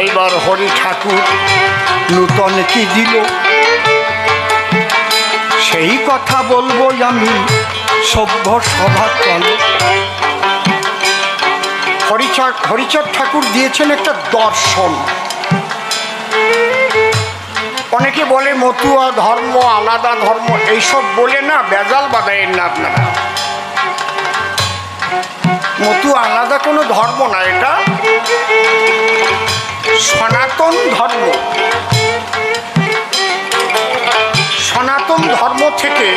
এইবার হরি ঠাকুর নূতন কি দিল? সেই কথা বলব আমি সভ্য সভা চল হরিচাঁদ হরিচাঁদ ঠাকুর দিয়েছেন একটা দর্শন। অনেকে বলে মতুয়া ধর্ম, আলাদা ধর্ম, এইসব বলে না বেজাল বাদায়েন না আপনারা। মতুয়া আলাদা কোনো ধর্ম না, এটা সনাতন ধর্ম। সনাতন ধর্ম থেকে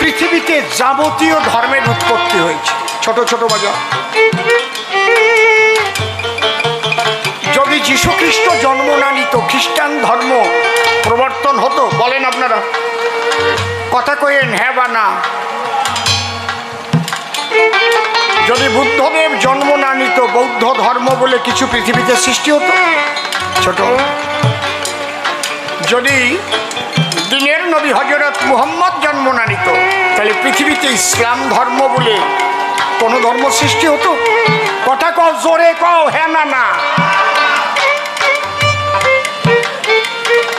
পৃথিবীতে যাবতীয় ধর্মের উৎপত্তি হয়েছে। ছোট ছোট বাজার। যদি যীশু খ্রিস্ট জন্ম না নিত, খ্রিস্টান ধর্ম প্রবর্তন হতো, বলেন আপনারা। কথা কইেন হ্যাঁ বা না? যদি বুদ্ধদেব জন্ম না নিত, বৌদ্ধ ধর্ম বলে কিছু পৃথিবীতে সৃষ্টি হতো? ছোট। যদি দিনের নবী হজরত মুহম্মদ জন্ম না নিত, তাহলে পৃথিবীতে ইসলাম ধর্ম বলে কোনো ধর্ম সৃষ্টি হতো? কথা কও, জোরে কও হ্যাঁ না না?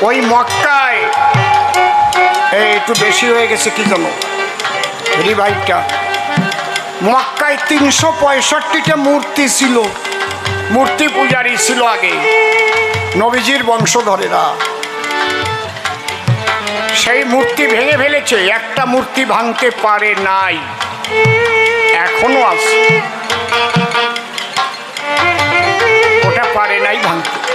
ওই মক্কায় এই, একটু বেশি হয়ে গেছে, কি জানো? রিভাইভটা মক্কায় তিনশো পঁয়ষট্টিটা মূর্তি ছিল। মূর্তি পূজারি ছিল আগে। নবীজির বংশধরেরা। সেই মূর্তি ভেঙে ফেলেছে। একটা মূর্তি ভাঙতে পারে নাই। এখনও আছে। ওটা পারে নাই ভাঙতে।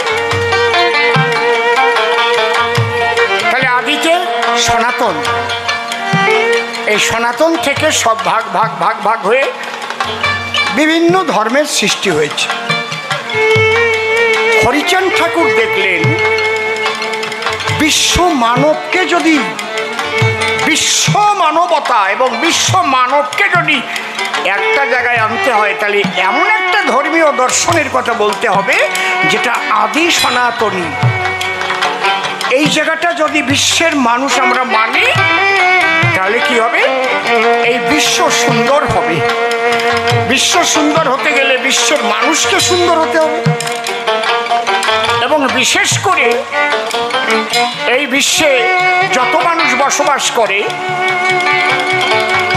সনাতন। এই সনাতন থেকে সব ভাগ ভাগ ভাগ ভাগ হয়ে বিভিন্ন ধর্মের সৃষ্টি হয়েছে। হরিচাঁদ ঠাকুর দেখলেন, বিশ্ব মানবকে যদি, বিশ্ব মানবতা এবং বিশ্ব মানবকে যদি একটা জায়গায় আনতে হয়, তাহলে এমন একটা ধর্মীয় দর্শনের কথা বলতে হবে, যেটা আদি সনাতনী। এই জায়গাটা যদি বিশ্বের মানুষ আমরা মানি, তাহলে কি হবে? এই বিশ্ব সুন্দর হবে। বিশ্ব সুন্দর হতে গেলে বিশ্বের মানুষকে সুন্দর হতে হবে। এবং বিশেষ করে এই বিশ্বে যত মানুষ বসবাস করে,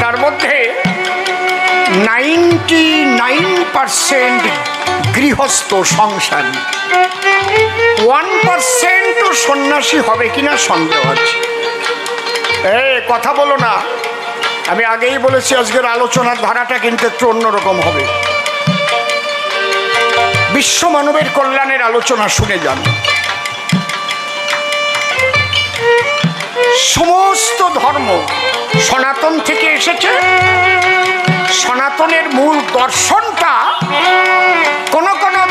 তার মধ্যে নাইনটি নাইন পারসেন্ট গৃহস্থ সংসারী। ওয়ান পারসেন্টও সন্ন্যাসী হবে কিনা সন্দেহ আছে। এ, কথা বলো না। আমি আগেই বলেছি আজকের আলোচনার ধারাটা কিন্তু একটু অন্যরকম হবে। বিশ্ব মানবের কল্যাণের আলোচনা শুনে যান। সমস্ত ধর্ম সনাতন থেকে এসেছে। সনাতনের মূল দর্শনটা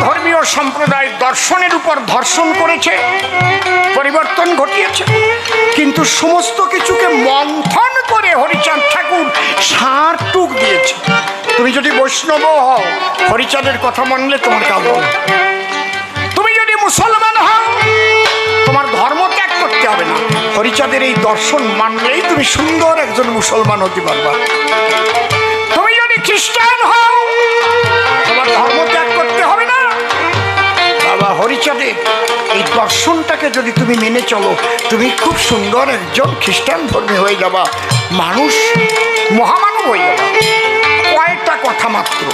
ধর্মীয় সম্প্রদায় দর্শনের উপর ধর্ষণ করেছে, পরিবর্তন ঘটিয়েছে। কিন্তু সমস্ত কিছুকে মন্থন করে হরিচাঁদ ঠাকুর সার টুক দিয়েছে। তুমি যদি বৈষ্ণব হও, হরিচাঁদের কথা মানলে তোমার কাজ তুমি যদি মুসলমান হও, তোমার ধর্ম ত্যাগ করতে হবে না। হরিচাঁদের এই দর্শন মানলেই তুমি সুন্দর একজন মুসলমান হতে পারবা। তুমি যদি খ্রিস্টান হও বাবা হরিচাঁদে এই দর্শনটাকে যদি তুমি মেনে চলো, তুমি খুব সুন্দর একজন খ্রিস্টান ধর্মী হয়ে যাবা, মানুষ মহামানব হয়ে যাবা। কয়েকটা কথা মাত্র?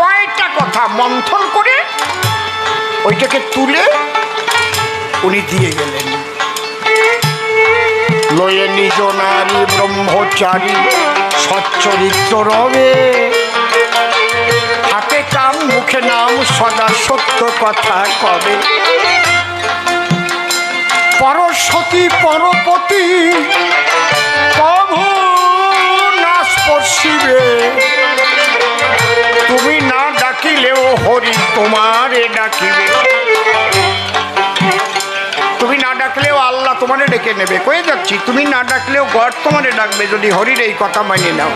কয়েকটা কথা মন্থন করে ওইটাকে তুলে উনি দিয়ে গেলেন। লয়ে নিজ নারী ব্রহ্মচারী সচ্চরিত্র রবে। মুখে নাম সদা সত্য কথা কবে? পরশতী, পরপতি, প্রভু না স্পর্শিবে তুমি না ডাকিলেও হরি তোমারে ডাকিবে। তুমি না ডাকলেও আল্লাহ তোমারে ডেকে নেবে। কয়ে যাচ্ছি, তুমি না ডাকলেও গড তোমারে ডাকবে যদি হরির এই কথা মানিয়ে নাও।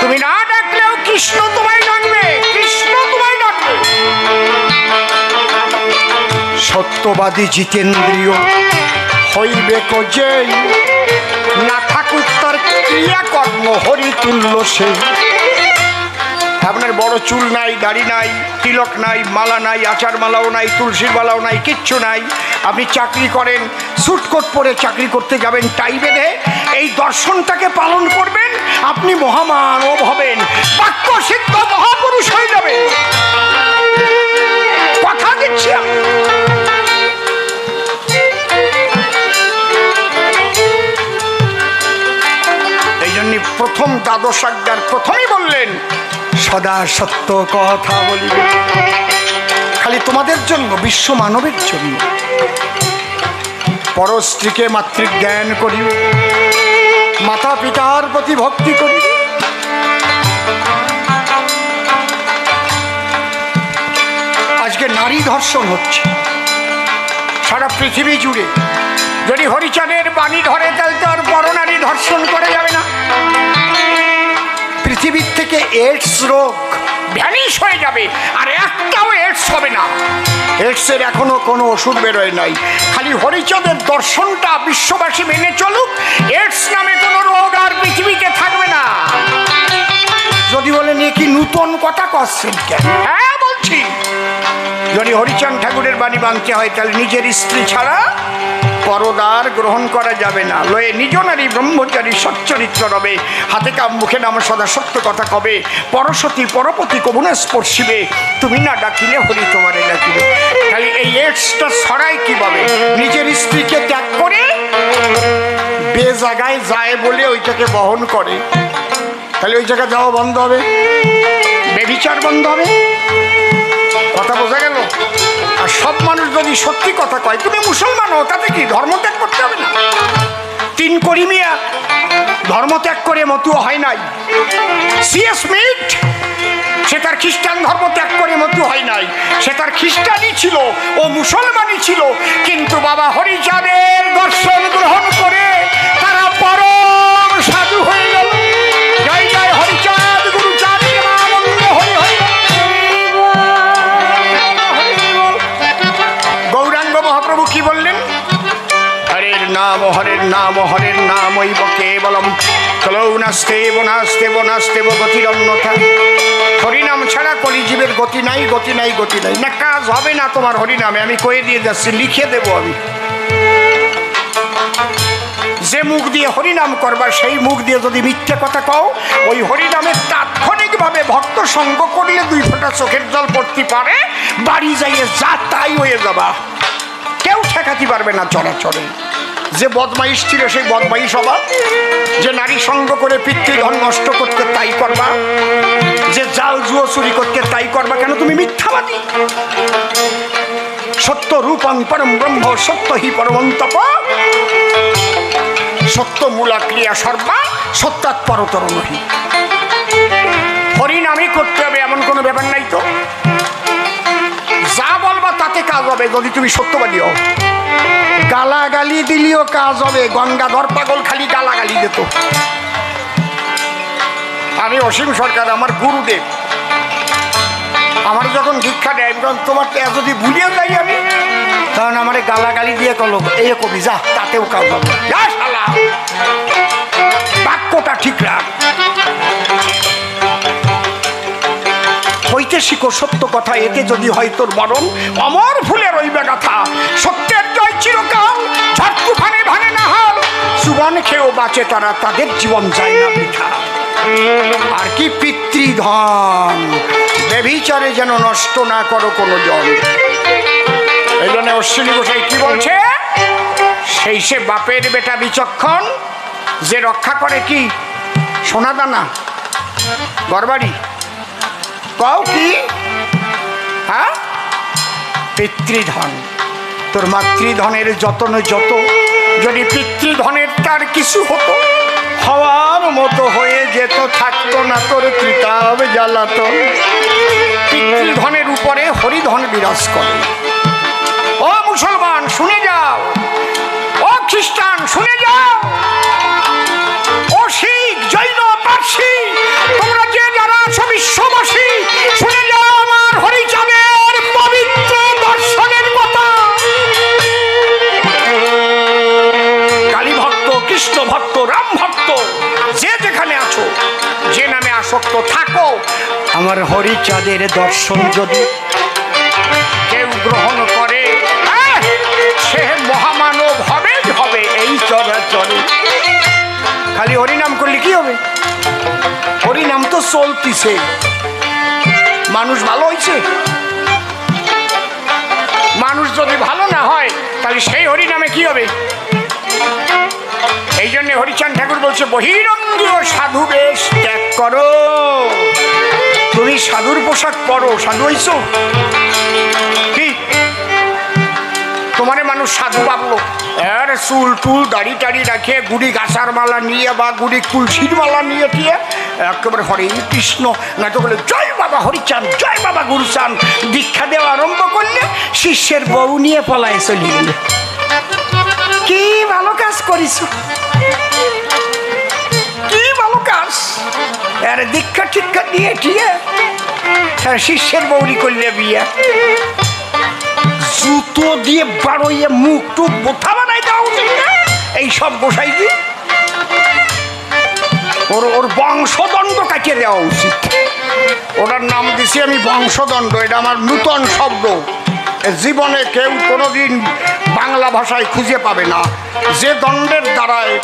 তুমি না ডাকলেও কৃষ্ণ তোমায় ডাকবে কৃষ্ণ সত্যবাদী জিতেন্দ্রীয় হইবে কেই না থাকুক তার ক্রিয়াকর্ম হরি তুল্য সেই। আপনার বড় চুল নাই, দাড়ি নাই, তিলক নাই, মালা নাই আচার মালাও নাই, তুলসীর মালাও নাই, কিচ্ছু নাই। আপনি চাকরি করেন, সুটকোট পরে চাকরি করতে যাবেন টাই বেঁধে এই দর্শনটাকে পালন করবেন, আপনি মহামানব হবেন, বাক্য সিদ্ধ মহাপুরুষ হয়ে যাবেন। কথা দিচ্ছি এই প্রথম দ্বাদশ আজ্ঞার প্রথমেই বললেন সদা সত্য কথা বলিবে। খালি তোমাদের জন্য, বিশ্ব মানবের জন্য। পর স্ত্রীকে মাতৃ জ্ঞান করিবে। মাতা পিতার প্রতি ভক্তি করিবে। আজকে নারী ধর্ষণ হচ্ছে। সারা পৃথিবী জুড়ে। যদি হরিচাঁদের বাণী ধরে, তাহলে তো আর বড় নারী ধর্ষণ করে যাবে না। পৃথিবীর থেকে এইডস রোগ। ভ্যানিশ হয়ে যাবে আর একটাও এইডস হবে না। এইডসের এখনও কোনো ওষুধ বেরোয় নাই। খালি হরিচাঁদের দর্শনটা বিশ্ববাসী মেনে চলুক এইডস নামে কোনো রোগ আর পৃথিবীতে থাকবে না। যদি বলেন এ কি নূতন কথা করছেন কেন? হ্যাঁ বলছি। যদি হরিচন্দ ঠাকুরের বাণী মানতে হয় তাহলে নিজের স্ত্রী ছাড়া পরদার গ্রহণ করা যাবে না। লয়ে নিজ নারী ব্রহ্মচারী সচ্চরিত্র রবে। হাতে কাম মুখে নাম সদা সত্য কথা কবে। পরশতী পরপতি কবুনে স্পর্শিবে। তুমি না ডাকিলে হরি তোমারে ডাকিবে। খালি এই এডসটা ছড়াই কীভাবে? নিজের স্ত্রীকে ত্যাগ করে বে জায়গায় যায় বলে ওইটাকে বহন করে। তাহলে ওই জায়গায় যাওয়া বন্ধ হবে? বেবিচার বন্ধ হবে? কথা বোঝা গেল? সব মানুষ যদি সত্যি কথা কয়, তুমি মুসলমান হো তাতে কি ধর্ম ত্যাগ করতে হবে না? তিন করিমিয়া ধর্ম ত্যাগ করে মতুয়া হয় নাই। সিএস মিট সে তার খ্রিস্টান ধর্ম ত্যাগ করে মতু হয় নাই। সে তার খ্রিস্টানই ছিল, ও মুসলমানই ছিল, কিন্তু বাবা হরিচাঁদের দর্শন গ্রহণ করে তারা পরম সাধু হয়ে নাম হরের নাম হরের নাম ঐব কেবলম। কলৌ নাস্তে বনাস্তে বনাস্তে গতির অন্যথা হরিনাম ছাড়া কলিজীবের গতি নাই গতি নাই গতি নাই। না কাজ হবে না তোমার হরিনামে, আমি কয়ে দিয়ে যাচ্ছি, লিখে দেবো আমি। যে মুখ দিয়ে হরিনাম করবা, সেই মুখ দিয়ে যদি মিথ্যে কথা কও, ওই হরিনামের তাৎক্ষণিকভাবে ভক্ত সঙ্গ করলে দুই ফোঁটা চোখের জল পড়তে পারে, বাড়ি যাইয়ে যা তাই হয়ে যাবা। কেউ ঠেকাতে পারবে না চলাচলে যে বদমাইশ ছিল সেই বদমাইশ হবা যে নারী সঙ্গ করে পিতৃধন নষ্ট করতে তাই করবা। যে জাল জুয়ো চুরি করতে তাই করবা। কেন তুমি মিথ্যাবাদী? সত্য রূপং পরম ব্রহ্ম, সত্য হি পরমন্তপ। সত্য মূলা ক্রিয়া সর্বা সত্যাৎপরতর নহি হরিনামই করতে হবে এমন কোনো ব্যাপার নাই তো? কাজ হবে যদি তুমি সত্যবাদী হও। গালাগালি দিলেও কাজ হবে। গঙ্গাধর পাগল খালি গালাগালি দিত। আমি অসীম সরকার, আমার গুরুদেব। আমার যখন দীক্ষা দেয়, আমি তোমার তো যদি ভুলিয়ে যাই আমি, তখন আমার গালাগালি দিয়ে কলো, এই কবি, যা, তাতেও কাজ হবে। বাক্যটা ঠিক রাখ। হইতে শিখো সত্য কথা এতে যদি হয় তোর মরণ। অমর ফুলে রইবে গাথা, সত্যের জয় চিরকাল ঝড় তুফানে ভাঙে না হাল। সুবন খেয়েও বাঁচে তারা, তাদের জীবন যায় না বৃথা। আর কি পিতৃধন বেবিচারে যেন নষ্ট না করো কোনো জন। এই জন্য অশ্বিনী গোসাই কি বলছে? সেই সে বাপের বেটা বিচক্ষণ, যে রক্ষা করে কি? সোনাদানা, গড়বাড়ি। কও কি? হ্যাঁ? পিতৃধন। তোর মাতৃধনের যতন যত, যদি পিতৃধনের তার কিছু হতো, হওয়ার মতো হয়ে যেত, থাকতো না তোর কৃতাব জ্বালাত পিতৃধনের উপরে হরিধন বিরাজ করে। ও মুসলমান, শুনে যাও। ও খ্রিস্টান, শুনে যাও। ও শিখ, জৈন, পার্সি। আমার হরিচাঁদের দর্শন যদি কেউ গ্রহণ করে সে মহামানব হবে হবে এই চরাচরে। খালি হরিনাম করলে কি হবে? হরিনাম তো চলতিছে। মানুষ ভালো হয়েছে মানুষ যদি ভালো না হয়, তাহলে সেই হরিনামে কি হবে? এই জন্য হরিচাঁদ ঠাকুর বলছে, বহিরঙ্গীয় সাধু বেশ ত্যাগ করো। তুমি সাধুর পোশাক পরো, সাধু হইছো? কি? তোমারে মানুষ সাধু ভাবলো। আর চুল টুল দাড়ি টাড়ি রাখে, গুড়ি গাছার মালা নিয়ে বা গুড়ি তুলসীর মালা নিয়ে দিয়ে একেবারে হরে কৃষ্ণ। না তো বলে জয় বাবা হরিচাঁদ জয় বাবা গুরুচান দীক্ষা দেওয়া আরম্ভ করলে শিষ্যের বউ নিয়ে পলায় চলে কি ভালো কাজ করিস কি হ্যাঁ শিষ্যের বৌরি করলে বিয়ে। জুতো দিয়ে বাড়ইয়ে মুখ টুক বোথা বানাই দেওয়া উচিত না এই সব বসাই দিয়ে ওর ওর বংশদণ্ড কাটিয়ে দেওয়া উচিত। ওটার নাম দিছি আমি বংশদণ্ড, এটা আমার নূতন শব্দ। জীবনে কেউ কোনোদিন বাংলা ভাষায় খুঁজে পাবে না। যে দণ্ডের দ্বারায়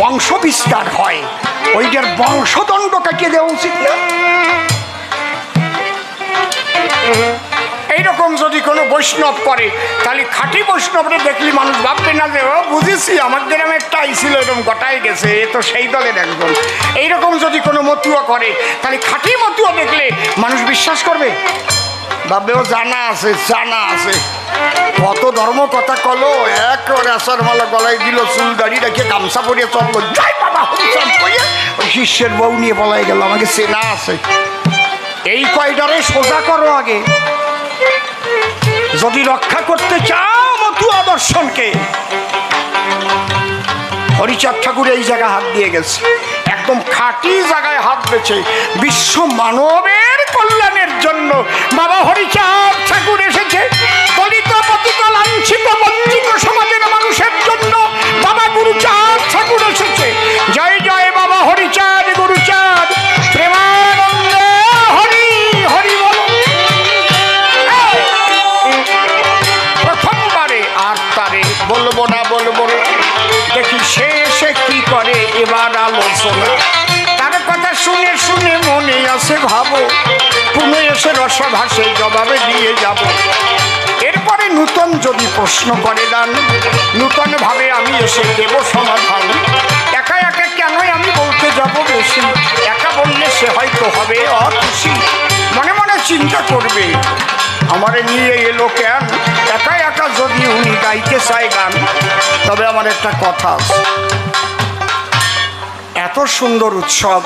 বংশ বিস্তার হয়, ওইটার বংশদণ্ড কাটিয়ে দেওয়া উচিত না। এইরকম যদি কোনো বৈষ্ণব করে, তাহলে খাঁটি বৈষ্ণবরে দেখলি মানুষ ভাববে না যে, ও, বুঝেছি, আমার গ্রামে একটা আইছিল এরকম গটাই গেছে, এ তো সেই দলের একজন। এইরকম যদি কোনো মতুয়া করে, তাহলে খাঁটি মতুয়া দেখলে মানুষ বিশ্বাস করবে? ভাববে ও জানা আছে জানা আছে। কত ধর্ম কথা কলো এক আসার মালা গলায় দিল চুল গাড়ি রেখে গামছা পরিয়ে চলল জয় বাবা শিষ্যের বউ নিয়ে বলাই গেল, আমাকে চেনা আছে। এই কয়টারে সোজা করো আগে। যদি রক্ষা করতে চাও মতুয়া দর্শনকে, হরিচাঁদ ঠাকুর এই জায়গায় হাত দিয়ে গেছে। একদম খাঁটি জায়গায় হাত বেছে বিশ্ব মানবের কল্যাণের জন্য বাবা হরিচাঁদ। প্রশ্ন করে দেন। নূতন ভাবে আমি এসে দেব সমাধান। একা একা কেনই আমি বলতে যাব বেশি? একা বললে সে হয়তো হবে অখুশি। মনে মনে চিন্তা করবে আমার নিয়ে এলো কেন? একা একা যদি উনি গাইতে চায় গান তবে আমার একটা কথা আছে। এত সুন্দর উৎসব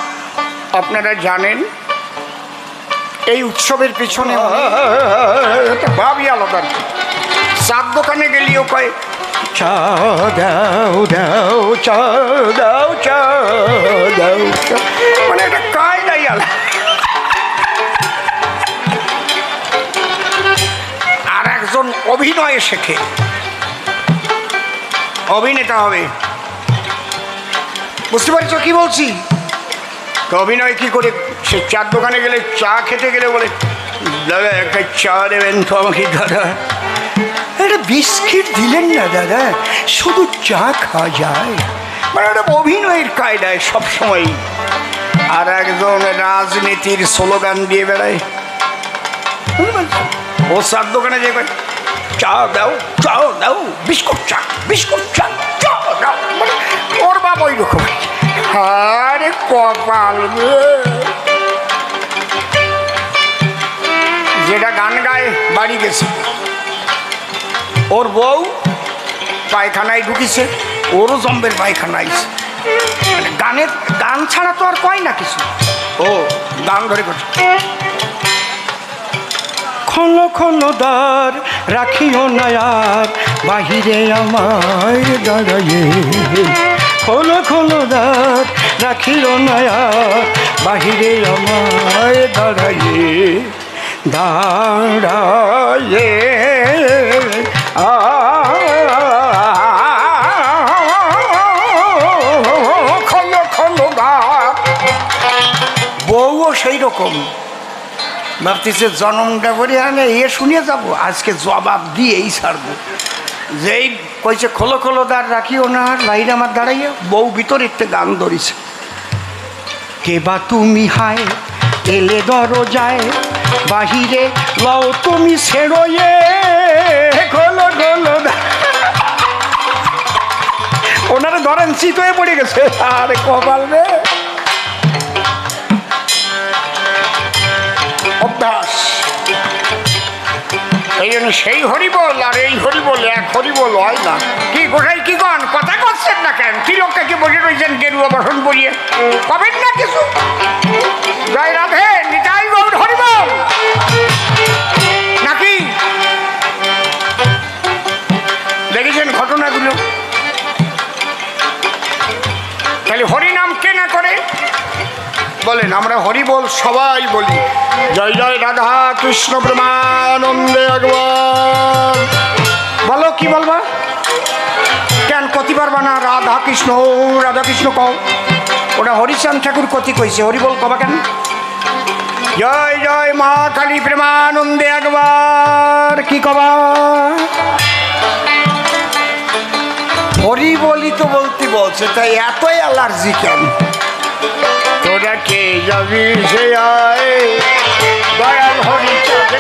আপনারা জানেন? এই উৎসবের পিছনে একটা ভাবই আলাদা। আর কি। চার দোকানে গেলেও কয়, চা দাও দাও, চা দাও চা দাও মানে একটা কায়দাই আলাদা আর একজন অভিনয়ে শেখে। অভিনেতা হবে। বুঝতে পারছ কি বলছি? তো অভিনয় কি করে? সে চার দোকানে গেলে চা খেতে গেলে বলে, দাদা, একটা চা দেবেন তো আমাকে, দাদা। একটা বিস্কিট দিলেন না, দাদা। শুধু চা খাওয়া যায়। মানে একটা অভিনয়ের কায়দায় সবসময় আর একজন রাজনীতির স্লোগান দিয়ে বেড়ায়। ও চার দোকানে যে কয়, চা দাও চা দাও, বিস্কুট চা বিস্কুট চা চা দাও। মানে ওর বাবা ওই রকম। আরে কপাল যেটা গান গায় বাড়ি গেছে। ওর বউ পায়খানায় ঢুকিছে, ওরও জম্বের পায়খানা আইছে মানে গানের, গান ছাড়া তো আর কয় না কিছু। ও, গান ধরে করছে। খন খন দ্বার রাখিও নায়ার বাহিরে আমার দাঁড়াইয়ে। খন খন দ্বার রাখিও নায়ার বাহিরে আমার দাঁড়াইয়ে। দাঁড়াইয়ে। বউও সেই রকম। ভাবতেছে, জনমটা করে আনে এ শুনে যাব। আজকে জবাব দিয়েই ছাড়বো। যেই কইছে, খোলো খোলো দাঁড় রাখিও না বাইরে আমার দাঁড়াইয়া। বউ ভিতর একটু গান ধরিছে। কে বা তুমি হায়, এলে দরজায়, বাহিরে লও তুমি ছেড়োয়ে। ওনারা ধরেন, শীত হয়ে পড়ে গেছে। আরে কপাল রে। অভ্যাস। এই জন্য সেই হরিবল আর এই হরিবল, এক হরিবল হয় না। কি গোসাই কি কন কথা করছেন না কেন? কি বসে রয়েছেন গেরুয়া বসন করিয়ে কবেন না কিছু? জয় রাধে, নিতাই গৌর হরিবল। নাকি? দেখেছেন ঘটনাগুলো? তাহলে হরিনাম কে না করে? বলেন, আমরা হরি বল সবাই বলি। জয় জয়, রাধা কৃষ্ণ প্রেমানন্দে ভগবান। বলো, কি বলবা? কেন কতি পারবা না? রাধা কৃষ্ণ রাধা কৃষ্ণ কও। ওটা হরিচাঁদ ঠাকুর কতি কইছে। হরি বল কবা কেন? জয় জয়, মা কালী প্রেমানন্দে একবার কি কবা? হরি বলি তো বলতে বলছে তাই এতই অ্যালার্জি কেন? তোরা কে যাবি সে আয় দয়াল হরি চাঁদ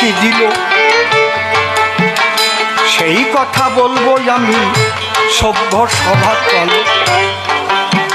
কি দিল? সেই কথা বলব আমি সভ্য সভা চল।